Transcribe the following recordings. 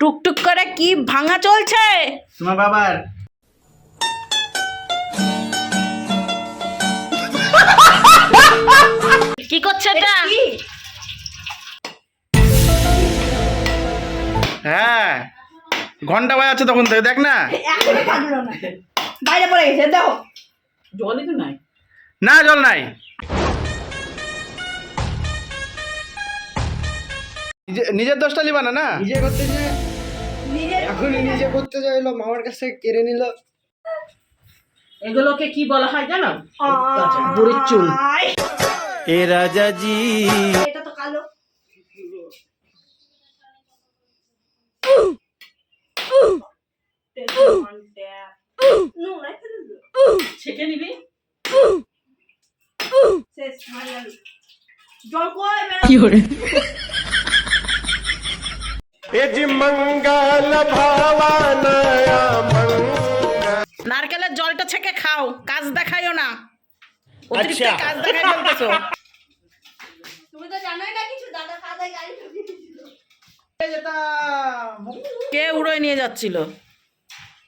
টুকটুক করে কি ভাঙা চলছে? তোমার বাবার। কি করছে এটা? হ্যাঁ ঘণ্টা বাজাচ্ছে তখন থেকে দেখ না। বাইরে পড়ে গেছে দেখো। জলই তো নাই। না জল নাই। নিজে- নিজের দোষটা লিবা না না? নিজে করতে যায় এখনই নিজে করতে চাইলো মামার কাছ থেকে কেড়ে নিল। এগুলোকে কি বলা হয় জানো? বুড়ির চুল। এ রাজা জি। এটা তো কালো। নিবি। শেষ, মারি আমি। জল কই? বেড়া- নারকেলের জলটা ছেঁকে খাও কাজ দেখাইও না অতিরিক্ত আচ্ছা। কাজ দেখাই বলতেছো তুমি তো জানোই না কিছু দাদা কাদায় গাড়ি ঢুকিয়ে দিয়েছিল। কে উড়োয় নিয়ে যাচ্ছিল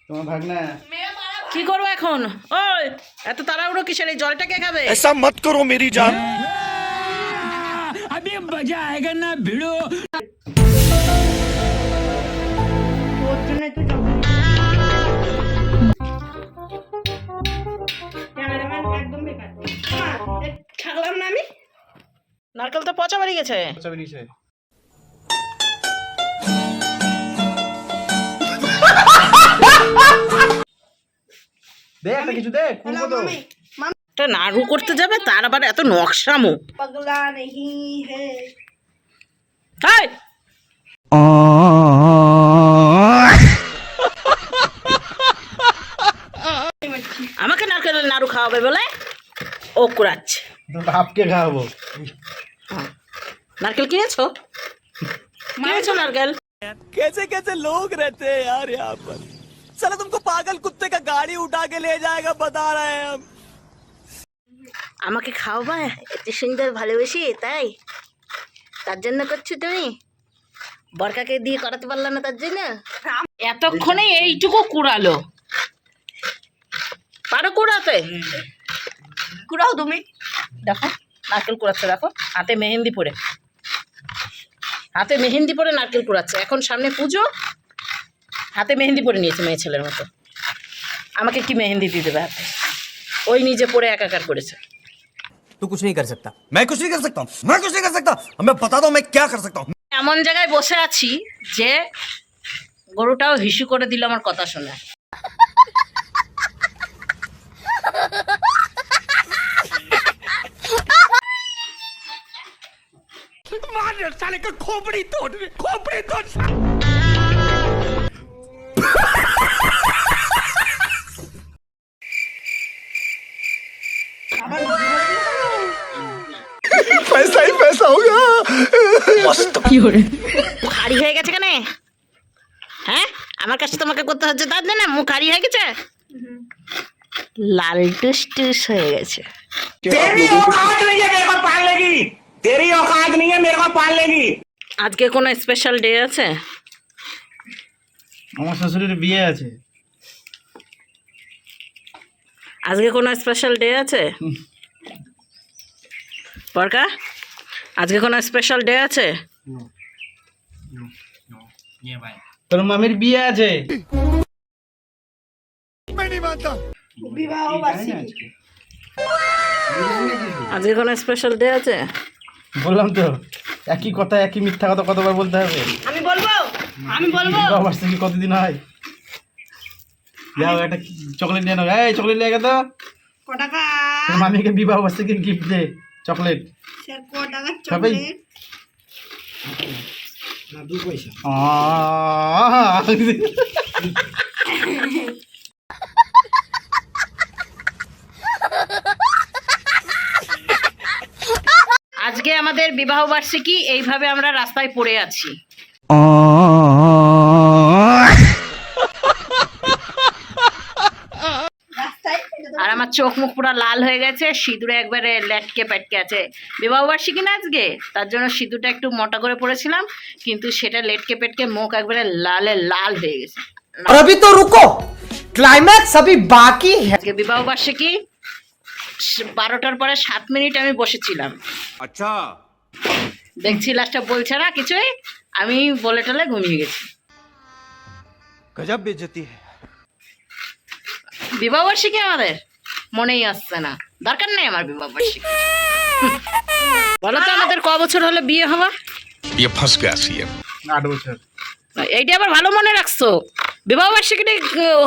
তোমার ভাগনা মেয়ে মারা কি করবো এখন ওই এত তাড়াহুড়ো কিসের এই জলটা কে খাবে ऐसा मत करो मेरी जान তোর গেছে। নাড়ু করতে যাবে তার আবার এত নকশামো। আমাকে নারকেল নাড়ু খাওয়াবে বলে? ও কুড়াচ্ছে। খাওয়াবো। নারকেল কিনেছো কিনেছো নারকেল कैसे कैसे लोग रहते हैं यार यहाँ पर साला तुमको पागल कुत्ते का गाड़ी उठा के ले जाएगा बता रहे हैं हम আমাকে খাওয়াবা এত সুন্দর ভালোবেসি তাই তার জন্য করছো তুমি বরকাকে দিয়ে করাতে পারলাম না তার জন্য এতক্ষণে এইটুকু কুড়ালো পারো কুড়াতে কুড়াও তুমি দেখো নারকেল কুড়াচ্ছে দেখো হাতে মেহেন্দি পরে হাতে মেহেন্দি পরে নারকেল কুড়াচ্ছে এখন সামনে পুজো হাতে মেহেন্দি পরে নিয়েছে মেয়ে ছেলের মতো আমাকে কি মেহেন্দি দিয়ে দেবে হাতে ওই নিজে পরে একাকার করেছে तू कुछ नहीं कर सकता मैं कुछ नहीं कर सकता हूँ मैं कुछ नहीं कर सकता मैं बताता हूँ मैं क्या कर सकता हूँ এমন জায়গায় বসে আছি যে গরুটাও হিসু করে দিল আমার কথা শুনে साले का खोपड़ी तोड़ खोपड़ी तोड़ पैसा ही पैसा होगा मस्त মুখ হাড়ি হয়ে গেছে কেন হ্যাঁ আমার কাছে তোমাকে করতে হচ্ছে তার জন্য মুখ হাড়ি হয়ে গেছে লাল টুস টুস হয়ে গেছে तेरी औकात नहीं है मेरे को पालने की तेरी औकात नहीं है मेरे को पालने की আজকে কোনো স্পেশাল ডে আছে আমার শ্বশুরের বিয়ে আছে আজকে কোনো স্পেশাল ডে আছে পরকা আজকে কোনো স্পেশাল ডে আছে তোর মামির বিয়ে আছে বিবাহ বার্ষিকী আজকে কোনো স্পেশাল ডে আছে বললাম তো একই কথা একই মিথ্যা কথা কতবার বলতে হবে? আমি বলব? আমি বলব? বিবাহ বার্ষিকী কতদিন হয়? যাও একটা চকলেট নিয়ে নাও। এই চকলেট নিয়ে গেতো। ক টাকা? মামিকে বিবাহ বার্ষিকীর গিফট দে চকলেট স্যার ক টাকা চকলেট না দু পয়সা। আহ! আজকে আমাদের বিবাহ বার্ষিকী এইভাবে আমরা রাস্তায় পড়ে আছি রাস্তায় এটা তো আর আমার চোখ মুখ পুরো লাল হয়ে গেছে সিঁদুরে একবারে লেটকে পেটকে আছে বিবাহবার্ষিকী না আজকে তার জন্য সিঁদুরটা একটু মোটা করে পড়েছিলাম কিন্তু সেটা লেটকে পেটকে মুখ একবারে লালে লাল হয়ে গেছে और अभी तो रुको क्लाइमैक्स अभी बाकी है আজকে বিবাহবার্ষিকী স- বারোটার পরে সাত মিনিট আমি বসেছিলাম। আচ্ছা। দেখছি লাস্টটা বলছে না কিছুই আমি বলে টলে ঘুমিয়ে গেছি। গজব বেজতি বিবাহ বার্ষিকী আমাদের? মনেই আসছে না। দরকার নেই আমার বিবাহ বার্ষিকী বলো তো আমাদের ক বছর হলো বিয়ে হওয়া বিয়ে ফসকে আসি আট বছর। এইটা আবার ভালো মনে রাখছো? বিবাহ বার্ষিকীটা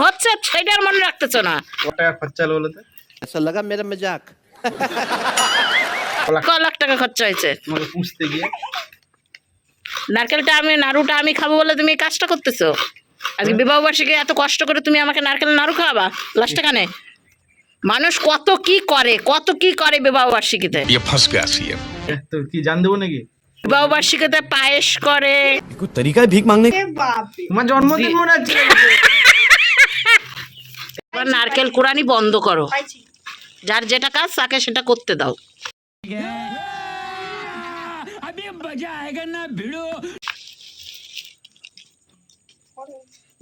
হচ্ছে সেটা আর মনে রাখতেছো না। ওটা টাকা খরচা হলো বলতে? ऐसा लगा मेरा मजाक ক লাখ টাকা খরচা হয়েছে তোমাকে পুষতে গিয়ে নারকেলটা আমি নাড়ুটা আমি খাবো বলে তুমি এই কাজটা করতেছো আজকে বিবাহবার্ষিকী এত কষ্ট করে তুমি আমাকে নারকেল নাড়ু খাওয়াবা লাস্টে কানে মানুষ কত কি করে কত কি করে বিবাহবার্ষিকীতে ये फंस गया सीएम এ, তো কি জান দেবো নাকি বিবাহবার্ষিকীতে পায়েস করে कोई तरीका है भीख मांगने का? বাপরে তোমার জন্মদিন মনে হচ্ছে এবার নারকেল কোরআনি বন্ধ করো পাইছি যার যেটা কাজ, তাকে সেটা করতে দাও।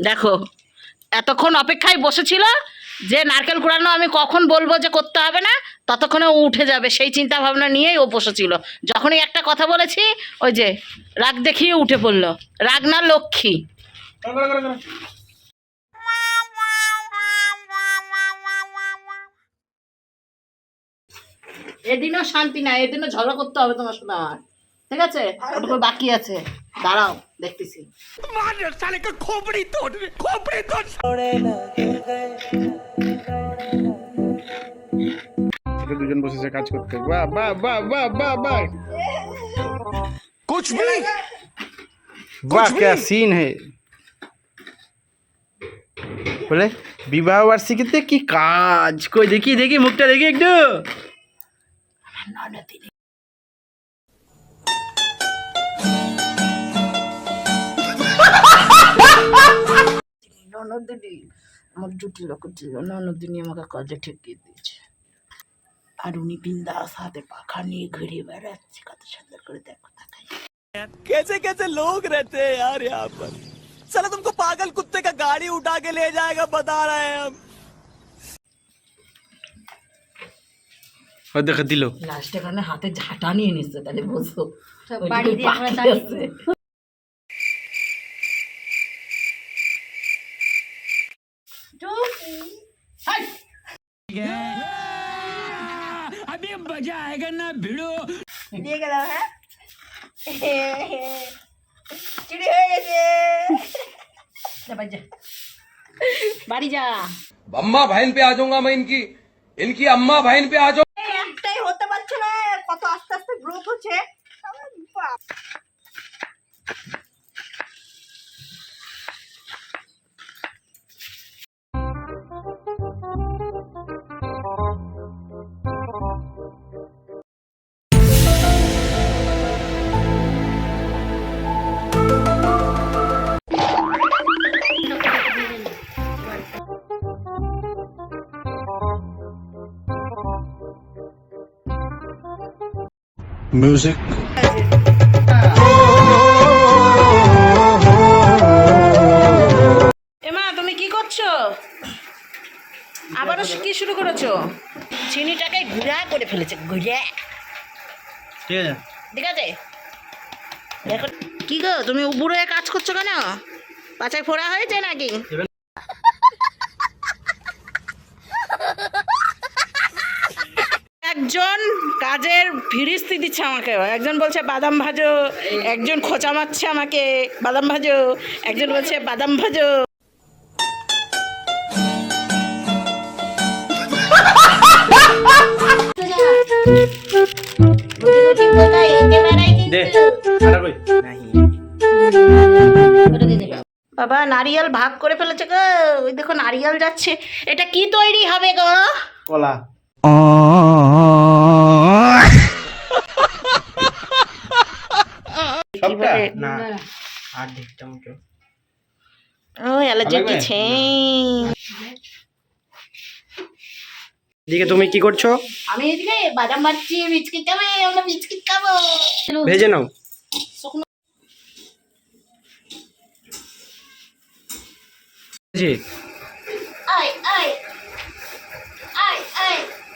দেখো, এতক্ষণ অপেক্ষায় বসেছিল যে নারকেল কুড়ানো আমি কখন বলব যে করতে হবে না, ততক্ষণে ও উঠে যাবে। সেই চিন্তা ভাবনা নিয়েই ও বসেছিল। যখনই একটা কথা বলেছি, ওই যে রাগ দেখিয়ে উঠে পড়ল। রাগ না লক্ষ্মী। এদিনও শান্তি নাই এদিনও ঝগড়া করতে হবে তোমার সাথে আমার ঠিক আছে ওটুকু বাকি আছে দাঁড়াও দেখতেছি এটা দুজন বসেছে কাজ করতে বাহ বাহ বাহ বাহ বাহ বাহ कुछ भी বাহ क्या সিন হে বলে বিবাহ বার্ষিকীতে কি কাজ কই দেখি দেখি মুখটা দেখি একটু ননদিনী আমার জুটি লোক ছিল ননদিনী আমাকে কাজে ঠেকিয়ে দিয়েছে আর উনি বিন্দাস হাতে পাখা নিয়ে ঘুরে বেড়াচ্ছে কত সুন্দর করে দেখো তাকাই कैसे कैसे लोग रहते हैं यार यहाँ पर साला तुमको पागल कुत्ते का गाड़ी उठा के ले जाएगा बता रहे हैं हम দেখা দিল লাস্টে কারণে হাতে ঝাঁটা নিয়ে নিচ্ছে তাহলে বুঝছো সব ওইটুকু বাড়ি দিয়ে আমরা বাকি দাঁড়িয়ে আছে। টুকি দিয়ে গেল হ্যাঁ চুরি হয়ে গেছে যা বাড়ি যা। বাড়ি যা अम्मा बहन पे आ जाऊंगा मैं इनकी इनकी अम्मा बहन पे आ जाऊंगा আস্তে গ্রোথ হচ্ছে আমার বাপ। এমা তুমি কি করছ? আবারও কি শুরু করেছ? চিনিটাকে ঘুরা করে ফেলেছে ঘুরা। ঠিক আছে। ঠিক আছে? কি গো তুমি হয়ে কাজ করছ কেন? পাচায় ফোড়া হয়েছে নাকি একজন কাজের ফিরিস্তি দিচ্ছে আমাকে। একজন বলছে বাদাম ভাজো। একজন খোঁচা মারছে আমাকে বাদাম ভাজো। একজন বলছে বাদাম ভাজো। বাবা নারিয়েল ভাগ করে ফেলেছে গো। ওই দেখো নারিয়াল যাচ্ছে। এটা কি তৈরি হবে গো? কলা। না আর ও অ্যালার্জি তুমি কি করছ? আমি এদিকে বাদাম বাড়ছি বিস্কিট খাব আমরা বিস্কিট খাব। ভেজে নাও। জি।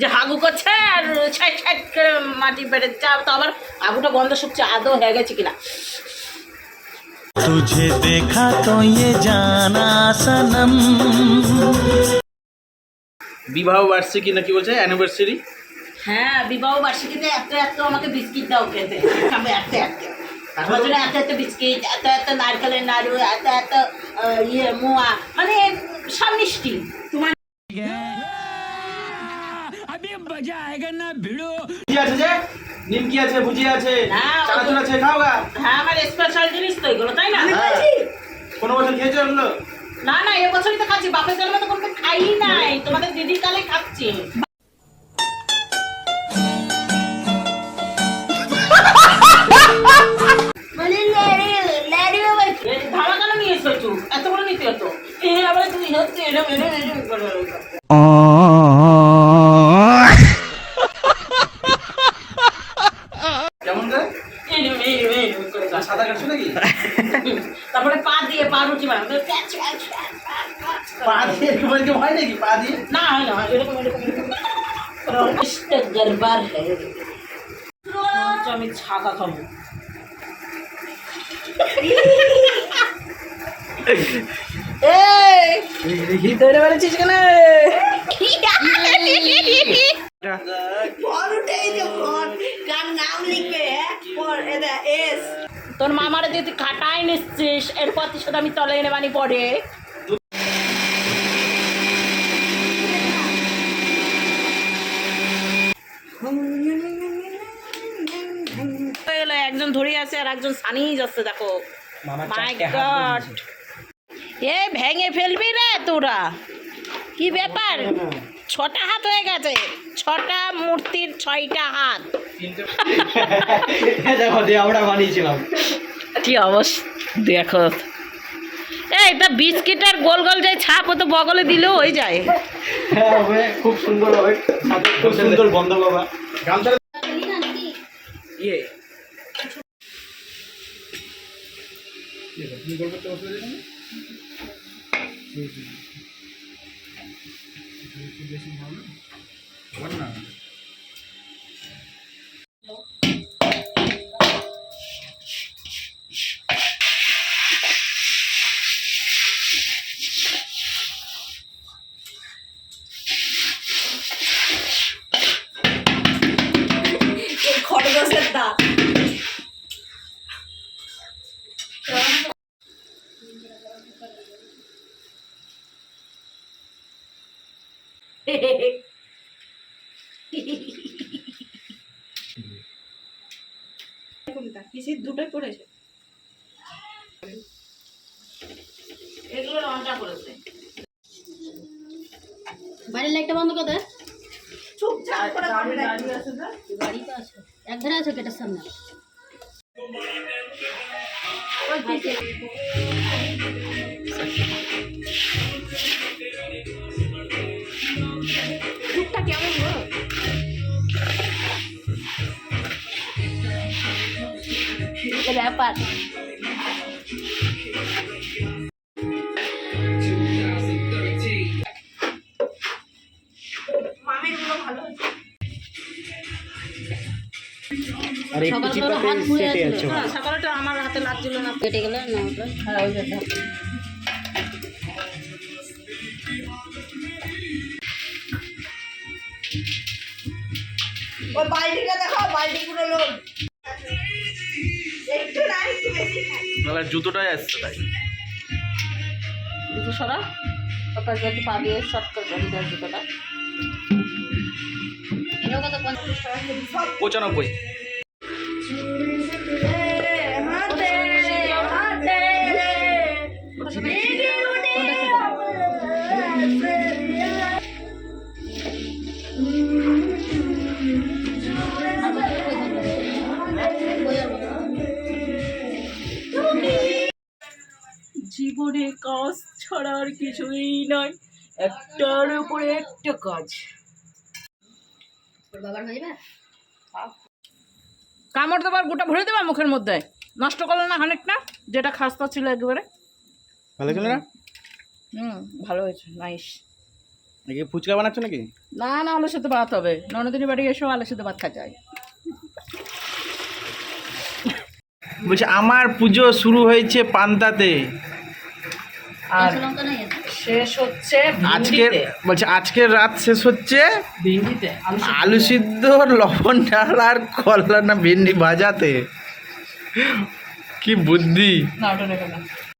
যে হাগু করছে আর ছাইট ছাইট করে মাটি পেটে যা তো আবার আগুটা গন্ধ শুকছে আদৌ হয়ে গেছে কিনা तुझे देखा तो ये जाना सनम বিবাহ বার্ষিকী নাকি বলছে অ্যানিভার্সারি হ্যাঁ বিবাহ বার্ষিকীতে এত এত আমাকে বিস্কিট দাও খেতে আমি এত এত আমার জন্য এত এত বিস্কিট এত এত নারকেলের নাড়ু এত এত আহ, ইয়ে মোয়া মানে সব মিষ্টি তোমার কি আছে যে? নিমকি আছে ভুজিয়া আছে চানাচুর আছে খাও গা। হ্যাঁ আমার স্পেশাল জিনিস তো এগুলো তাই না? হ্যাঁ। কোনো বছর খেয়েছো এগুলো? না না এবছরই তো খাচ্ছি বাপের জন্মে তো কোনো খাই নাই। তোমাদের দিদির কালে খাচ্ছি। এই ধামা কেন নিয়ে এসেছ এত বড় নিতে হতো? এ আবার তুমি হচ্ছে এরম এরম এরম করে রে এরম এরম এরম নাকি? তারপরে পা দিয়ে পা রুটি বানাবো প্যাচ। পা দিয়ে এরকম এরকম হয় নাকি? পা দিয়ে? না হয় না এরকম এরকম এরকম। গরবার আমি ছাকা খাব। এই ধরে বেড়েছিস কেন? তুই খাটাই নিচ্ছিস এরপর তুই সাথে আমি তলে এনে বানি পড়ে একজন ধরে আছে আর একজন সানিয়ে যাচ্ছে দেখো। মাই গড এ ভেঙে ফেলবি রে তোরা। কি ব্যাপার? ছটা হাত হয়ে গেছে। ছটা মূর্তির ছয়টা হাত। আমরা বানিয়েছিলাম। কি অবস্থা? দেখো। এই এটা বিস্কিটের গোল গোল যে ছাপ ও তো বগলে দিলেও হয়ে যায়। হ্যাঁ খুব সুন্দর হবে। খুব সুন্দর বন্ধ বাবা ইয়ে। খড়গোশের দুটোই পড়েছে। এগুলো রংটা করেছে বাড়ির লাইটটা বন্ধ করে দে। চুপচাপ করে গাড়ি তো আছে এক ধারে আছে। গেটের সামনে। ওই সেটে হ্যাঁ, আমার হাতে লাগছিল না। কেটে গেলে না ওটা হ্যাঁ ওই ওই বালতিটা দেখো বালতি পুরো লোড। একটু না একটু বেশি খাই জুতোটাই আসছে তাই। দুটো সরা। ওটা যদি পা দিয়ে শর্ট করে ধরে সব পঁচানব্বই। জীবনে কাজ ছাড়া আর কিছুই নয়। একটার উপরে একটা কাজ। কামড় দেবার গোটা ভরে দেবা মুখের মধ্যে? নষ্ট করল না হানেক যেটা খাস্তা ছিল একেবারে। ভালো ছিল না? হুম ভালো হয়েছে নাইস নাকি ফুচকা বানাচ্ছ নাকি? না না আলুর সাথে ভাত হবে। ননদিনী বাড়ি এসেও আলুর সাথে ভাত খাওয়া যায়। বলছি আমার পুজো শুরু হয়েছে পান্তাতে। আর শেষ হচ্ছে আজকের বলছি আজকের রাত শেষ হচ্ছে ভিন্ডিতে আলু সিদ্ধ। লবণ ডাল আর কলা না ভেন্ডি ভাজাতে। কি বুদ্ধি। না ওটা রেখে না